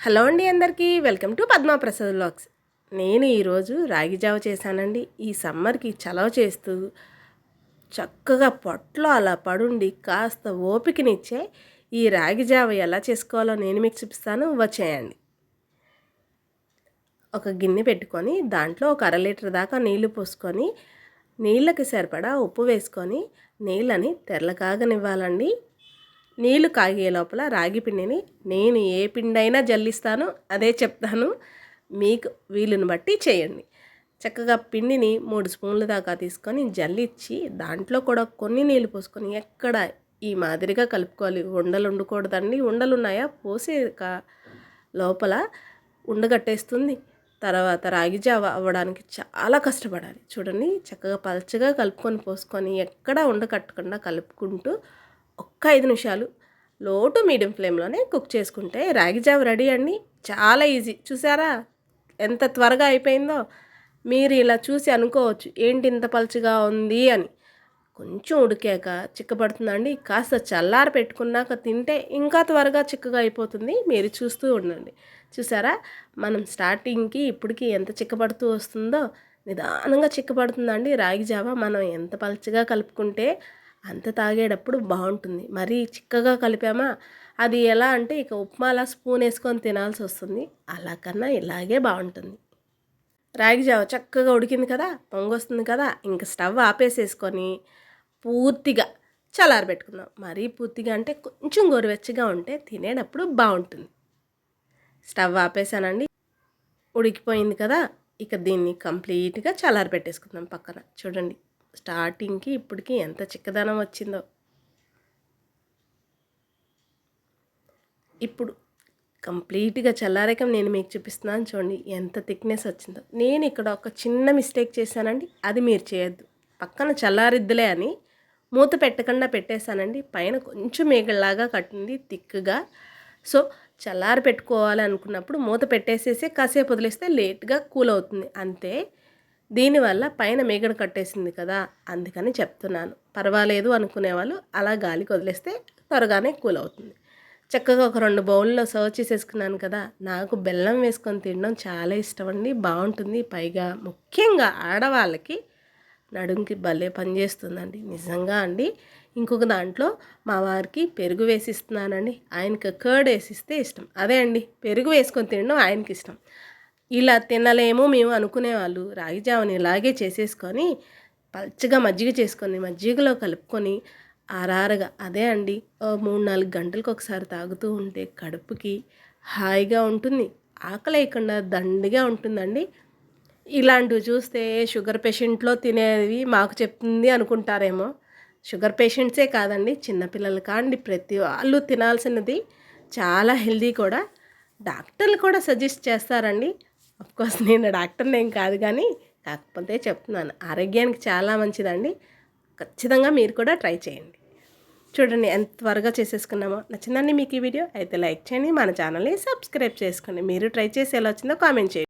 Hello అండి అందరికీ. Welcome to Padma Prasad vlogs. నేను ఈరోజు రాగి జావ చేశానండి. ఈ సమ్మర్కి చలవ చేస్తూ చక్కగా పొట్లో అలా పడుండి కాస్త ఓపికనిచ్చే ఈ రాగి జావ ఎలా చేసుకోవాలో నేను మీకు చూపిస్తాను. వచ్చేయండి. ఒక గిన్నె పెట్టుకొని దాంట్లో ఒక అర లీటర్ దాకా నీళ్ళు పోసుకొని నీళ్ళకి సరిపడా ఉప్పు వేసుకొని నీళ్ళని తెరలకాగనివ్వాలండి. నీళ్ళు కాగే లోపల రాగి పిండిని నేను ఏ పిండి అయినా జల్లిస్తాను అదే చెప్తాను. మీకు వీలుని బట్టి చేయండి. చక్కగా పిండిని మూడు స్పూన్ల దాకా తీసుకొని జల్లిచ్చి దాంట్లో కూడా కొన్ని నీళ్ళు పోసుకొని ఎక్కడ ఈ మాదిరిగా కలుపుకోవాలి. ఉండలు ఉండకూడదండి. ఉండలు ఉన్నాయా పోసేక లోపల ఉండగట్టేస్తుంది. తర్వాత రాగి జావ అవ్వడానికి చాలా కష్టపడాలి. చూడండి చక్కగా పలచగా కలుపుకొని పోసుకొని ఎక్కడ ఉండకట్టకుండా కలుపుకుంటూ ఒక్క ఐదు నిమిషాలు లో టు మీడియం ఫ్లేమ్లోనే కుక్ చేసుకుంటే రాగి జావ రెడీ అండి. చాలా ఈజీ. చూసారా? ఎంత త్వరగా అయిపోయిందో. మీరు ఇలా చూసి అనుకోవచ్చు ఏంటి ఇంత పలుచగా ఉంది అని. కొంచెం ఉడికాక చిక్కబడుతుందండి. కాస్త చల్లారి పెట్టుకున్నాక తింటే ఇంకా త్వరగా చిక్కగా అయిపోతుంది. మీరు చూస్తూ ఉండండి. చూసారా? మనం స్టార్టింగ్కి ఇప్పటికి ఎంత చిక్కబడుతూ వస్తుందో నిదానంగా చిక్కబడుతుందండి రాగి జావ. మనం ఎంత పలుచగా కలుపుకుంటే అంత తాగేటప్పుడు బాగుంటుంది. మరీ చిక్కగా కలిపామా అది ఎలా అంటే ఇక ఉప్మాలా స్పూన్ వేసుకొని తినాల్సి వస్తుంది. అలా కన్నా ఇలాగే బాగుంటుంది. రాగి జావ చక్కగా ఉడికింది కదా పొంగొస్తుంది కదా ఇంక స్టవ్ ఆపేసేసుకొని పూర్తిగా చల్లారబెట్టుకుందాం. మరీ పూర్తిగా అంటే కొంచెం గోరువెచ్చగా ఉంటే తినేటప్పుడు బాగుంటుంది. స్టవ్ ఆపేసానండి. ఉడికిపోయింది కదా ఇక దీన్ని కంప్లీట్గా చల్లారబెట్టేసుకుందాం పక్కన. చూడండి. స్టార్టింగ్కి ఇప్పటికి ఎంత చిక్కదనం వచ్చిందో. ఇప్పుడు కంప్లీట్గా చల్లారాక నేను మీకు చూపిస్తున్నాను చూడండి ఎంత థిక్నెస్ వచ్చిందో. నేను ఇక్కడ ఒక చిన్న మిస్టేక్ చేశానండి అది మీరు చేయొద్దు. పక్కన చల్లారిద్దులే అని మూత పెట్టకుండా పెట్టేశానండి పైన కొంచెం మేగల్లాగా కట్టింది థిక్గా. సో చల్లారి పెట్టుకోవాలి అనుకున్నప్పుడు మూత పెట్టేసేసి కాసేపు వదిలేస్తే లేట్గా కూల్ అవుతుంది. అంతే. దీనివల్ల పైన మేగడ కట్టేసింది కదా అందుకని చెప్తున్నాను. పర్వాలేదు అనుకునే వాళ్ళు అలా గాలికి వదిలేస్తే త్వరగానే కూల్ అవుతుంది. చక్కగా ఒక రెండు బౌల్లో సర్వ్ చేసేసుకున్నాను కదా నాకు బెల్లం వేసుకొని తినడం చాలా ఇష్టం అండి బాగుంటుంది. పైగా ముఖ్యంగా ఆడవాళ్ళకి నడుంకి భలే పనిచేస్తుందండి నిజంగా అండి. ఇంకొక దాంట్లో మా వారికి పెరుగు వేసిస్తున్నానండి ఆయనకి కర్డ్ వేసిస్తే ఇష్టం. అదే అండి పెరుగు వేసుకొని తినడం ఆయనకి ఇష్టం. ఇలా తినలేము మేము అనుకునేవాళ్ళు రాగి జావని ఇలాగే చేసేసుకొని పచ్చగా మజ్జిగ చేసుకొని మజ్జిగలో కలుపుకొని ఆరారగా అదే అండి. మూడు నాలుగు గంటలకు ఒకసారి తాగుతూ ఉంటే కడుపుకి హాయిగా ఉంటుంది. ఆకలి లేకుండా దండిగా ఉంటుందండి. ఇలాంటివి చూస్తే షుగర్ పేషెంట్లో తినేవి మాకు చెప్తుంది అనుకుంటారేమో. షుగర్ పేషెంట్సే కాదండి చిన్నపిల్లలు కాండి. ప్రతి వాళ్ళు తినాల్సినది చాలా హెల్దీ కూడా. డాక్టర్లు కూడా సజెస్ట్ చేస్తారండి. కోర్స్ నేను డాక్టర్ని ఏం కాదు కానీ కాకపోతే చెప్తున్నాను. ఆరోగ్యానికి చాలా మంచిదండి. ఖచ్చితంగా మీరు కూడా ట్రై చేయండి. చూడండి ఎంత త్వరగా చేసేసుకున్నామో. నచ్చిందండి మీకు ఈ వీడియో? అయితే లైక్ చేయండి మన ఛానల్ని సబ్స్క్రైబ్ చేసుకోండి. మీరు ట్రై చేసి ఎలా వచ్చిందో కామెంట్ చేయండి.